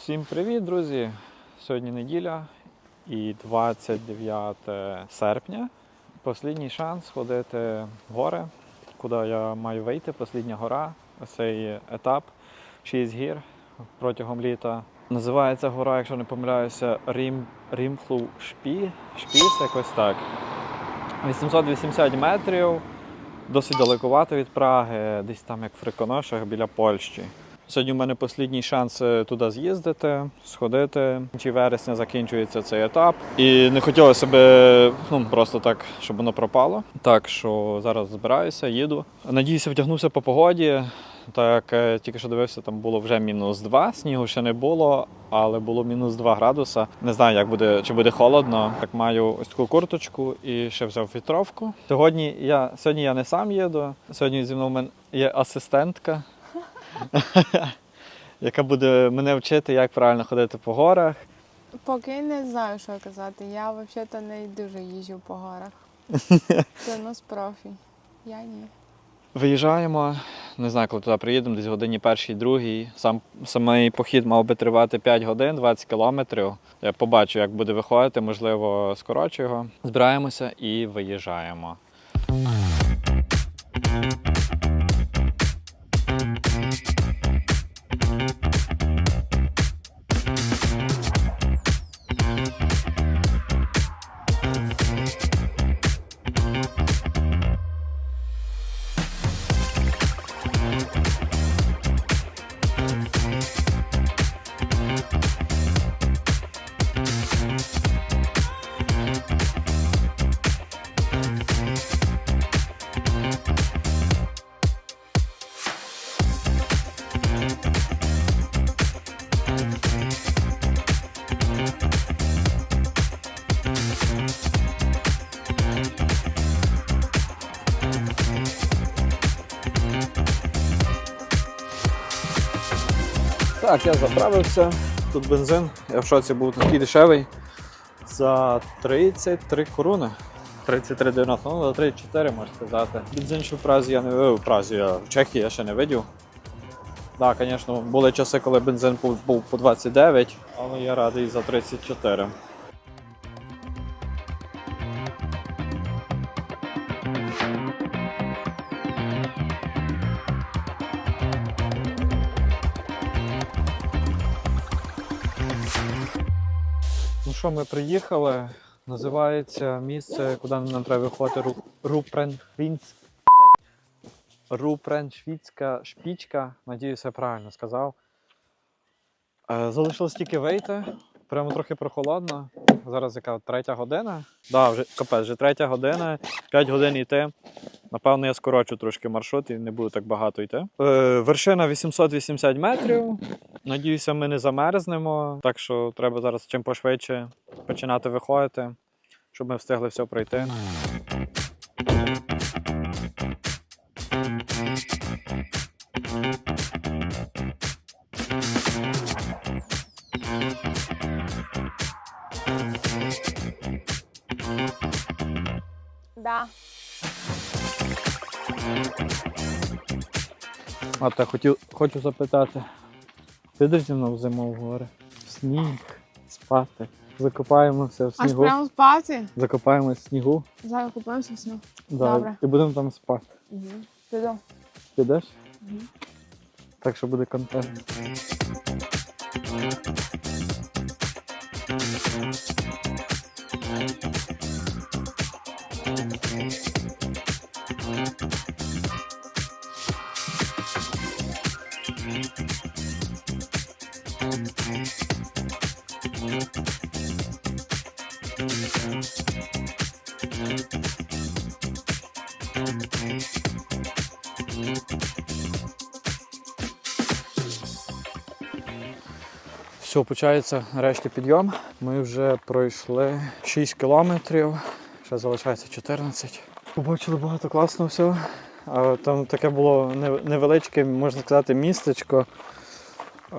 Всім привіт, друзі! Сьогодні неділя і 29 серпня. Послідній шанс ходити в гори, куди я маю вийти. Послідня гора. Цей етап 6 гір протягом літа. Називається гора, якщо не помиляюся, Рім, Рімхлу Шпі, Шпіс, якось так. 880 метрів, досить далекувато від Праги, десь там як в Фриконошах біля Польщі. Сьогодні в мене останній шанс е, туди з'їздити, сходити. Кінці вересня закінчується цей етап. І не хотілося б ну, просто так, щоб воно пропало. Так що зараз збираюся, їду. Надіюся, втягнуся по погоді. Так, е, тільки що дивився, там було вже мінус 2, снігу ще не було, але було мінус 2 градуса. Не знаю, як буде, чи буде холодно. Так маю ось таку курточку і ще взяв вітровку. Сьогодні я, сьогодні я не сам їду. Сьогодні зі мною є асистентка яка буде мене вчити, як правильно ходити по горах. Поки не знаю, що казати. Я взагалі не дуже їжджу по горах. Це у нас профі. Я ні. Виїжджаємо. Не знаю, коли туди приїдемо, десь годині першій, другій. Сам самий похід мав би тривати 5 годин, 20 кілометрів. Я побачу, як буде виходити, можливо, скорочу його. Збираємося і виїжджаємо. Так, я заправився. Тут бензин. Я в шоці був такий дешевий. За 33 корони. 33,90, ну за 34 можна сказати. Бензин ще в Празі я не. В Празі я в Чехії я ще не видів. Так, звісно, були часи, коли бензин був, був по 29, але я радий за 34. Що, ми приїхали. Називається місце, куди нам треба виходити Ру- Рупреншвіцька шпічка. Надіюся, я правильно сказав. Е, Залишилось тільки вийти. Прямо трохи прохолодно. Зараз яка третя година. Да, вже капець, вже третя година, 5 годин йти. Напевно, я скорочу трошки маршрут і не буду так багато йти. Е, вершина 880 метрів. Надіюся, ми не замерзнемо. Так що треба зараз чим пошвидше починати виходити, щоб ми встигли все пройти. А та хотів, хочу запитати. Підеш зі мною в зиму в гори? В сніг, спати. Закопаємося в Аж снігу. прямо спати. Закопаємося в снігу. Зараз купуємося все. Да, Добре. І будемо там спати. Угу. Піду. Підеш? Мгм. Так що буде контент. Все, почається нарешті підйом. Ми вже пройшли 6 кілометрів, ще залишається 14. Побачили багато класного всього. Там таке було невеличке, можна сказати, містечко. Е,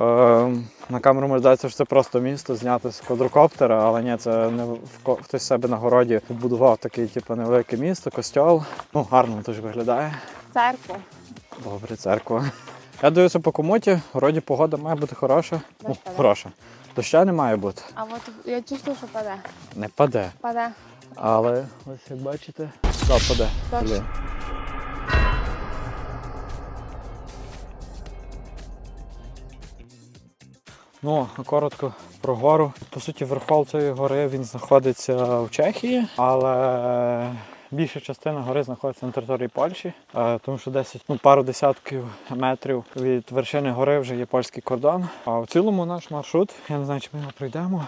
на камеру може здається, що це просто місто зняте з квадрокоптера, але ні, це не в- хтось себе на городі побудував такий, типу, невелике місто, костьол. Ну, гарно дуже виглядає. Церкву. Добре, церква. Я дивився по комоті, вроді погода має бути хороша. Ну, Дощ паде. хороша. Доща не має бути. А от я чувствую, що паде. Не паде. Паде. Але ось як бачите, да, паде. Дощ. Блін. Ну, коротко про гору. По суті, верхол цієї гори він знаходиться в Чехії, але більша частина гори знаходиться на території Польщі, е, тому що 10, ну, пару десятків метрів від вершини гори вже є польський кордон. А в цілому наш маршрут, я не знаю, чи ми його пройдемо,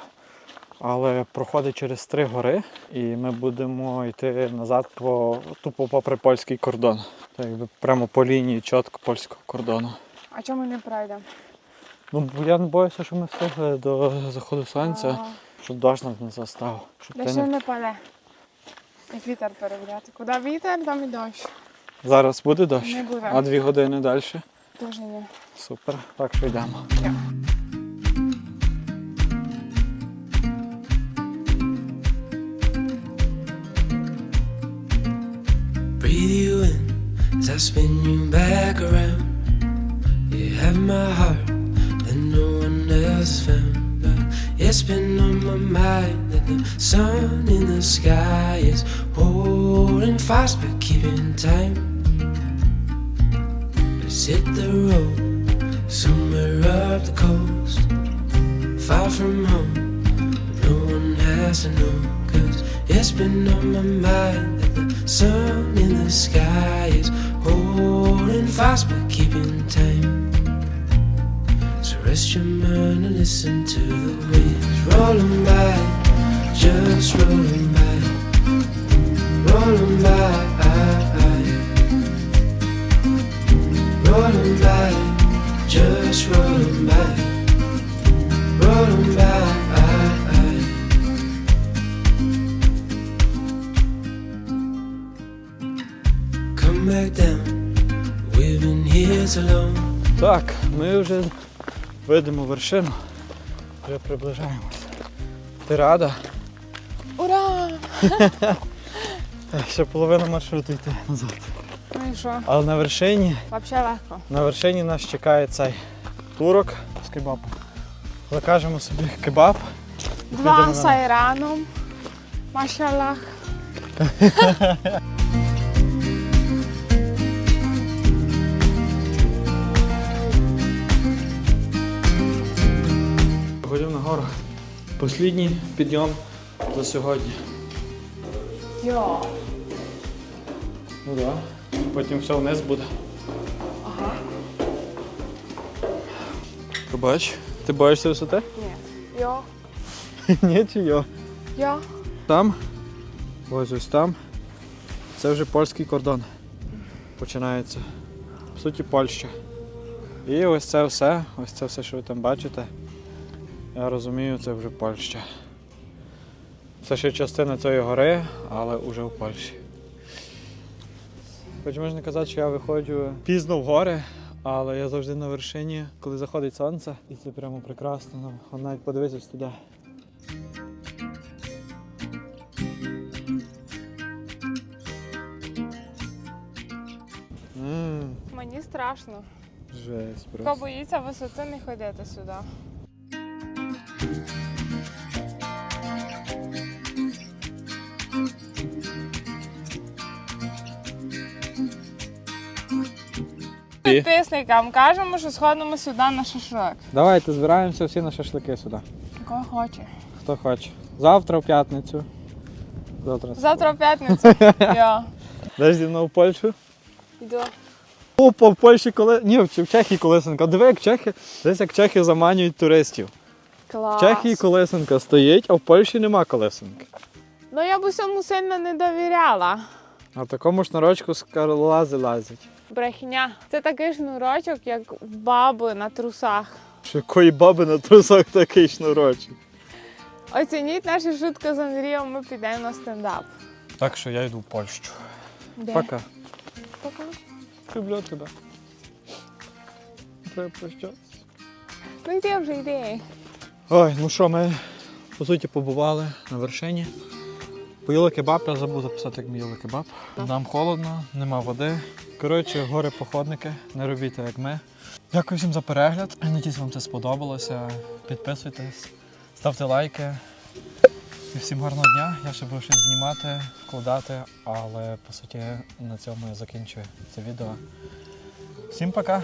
але проходить через три гори, і ми будемо йти назад по тупо попри польський кордон. Так якби прямо по лінії чітко польського кордону. А чому не пройдемо? Ну я не боюся, що ми встигли до заходу сонця, Ага. щоб дощ нас не застав. Щоб ти Дощ не... не паде. Як вітер перевіряти. Куди вітер, там і дощ. Зараз буде дощ, Не буде. а дві години далі. Дуже ні. Супер. Так що йдемо. Breathe you in as I spin you back around. You have my heart it's been on my mind that the sun in the sky is holding fast but keeping time. Let's hit the road somewhere up the coast, far from home. No one has to know, cause it's been on my mind that the sun in the sky is holding fast but keeping time. So rest your mind and listen to the waves rolling by, just rolling by, rolling by, rolling by, just rolling by, rolling by. Come back down. We've been here so long. Так, ми вже видимо вершину. Вже приближаємося. Ти рада? Ура! Так, ще половина маршруту йти назад. Ну і що? Але на вершині, Взагалі легко. на вершині нас чекає цей турок з кебабом. Закажемо собі кебаб. Два на- з айраном. Машаллах. Гору. Послідній підйом за сьогодні. Йо. Ну так. Да. Потім все вниз буде. Ага. Пробач, ти боїшся висоти? Ні. Йо. Ні, чи йо. Йо. Там, ось ось там. Це вже польський кордон. Починається. По суті, Польща. І ось це все, ось це все, що ви там бачите. Я розумію, це вже Польща. Це ще частина цієї гори, але вже в Польщі. Хоч можна казати, що я виходжу пізно в гори, але я завжди на вершині, коли заходить сонце, і це прямо прекрасно. Ну, навіть подивитися туди. Мені страшно. жесть Хто боїться висоти, не ходити сюди. Підписникам кажемо, що сходимо сюди на шашлик. Давайте збираємося всі на шашлики сюди. Кого хоче. Хто хоче. Завтра в п'ятницю. Завтра. Завтра в п'ятницю. Я зі мною в Польщу. йду. Опа, в Польщі коли. Ні, в в Чехії колесенка. Диви, як чехи. Десь як чехи заманюють туристів. В Чехії колесенка стоїть, а в Польщі нема колесенки. Ну я б усьому сильно не довіряла. А в такому шнурочку скарлази лазять. Брехня. Це такий шнурочок, як в баби на трусах. Що якої баби на трусах такий шнурочок. Оцініть наші шутки з Андрієм, ми підемо на стендап. Так що я йду в Польщу. Де? Пока. Пока. Люблю тебе. Треба прощатися. Ну йди вже йди. Ой, ну що, ми по суті побували на вершині. Поїли кебаб, я забув записати, як ми їли кебаб. Нам холодно, нема води. Коротше, гори походники, не робіть як ми. Дякую всім за перегляд. Надіюсь, вам це сподобалося. Підписуйтесь, ставте лайки. І всім гарного дня. Я ще буду щось знімати, вкладати, але по суті на цьому я закінчую це відео. Всім пока!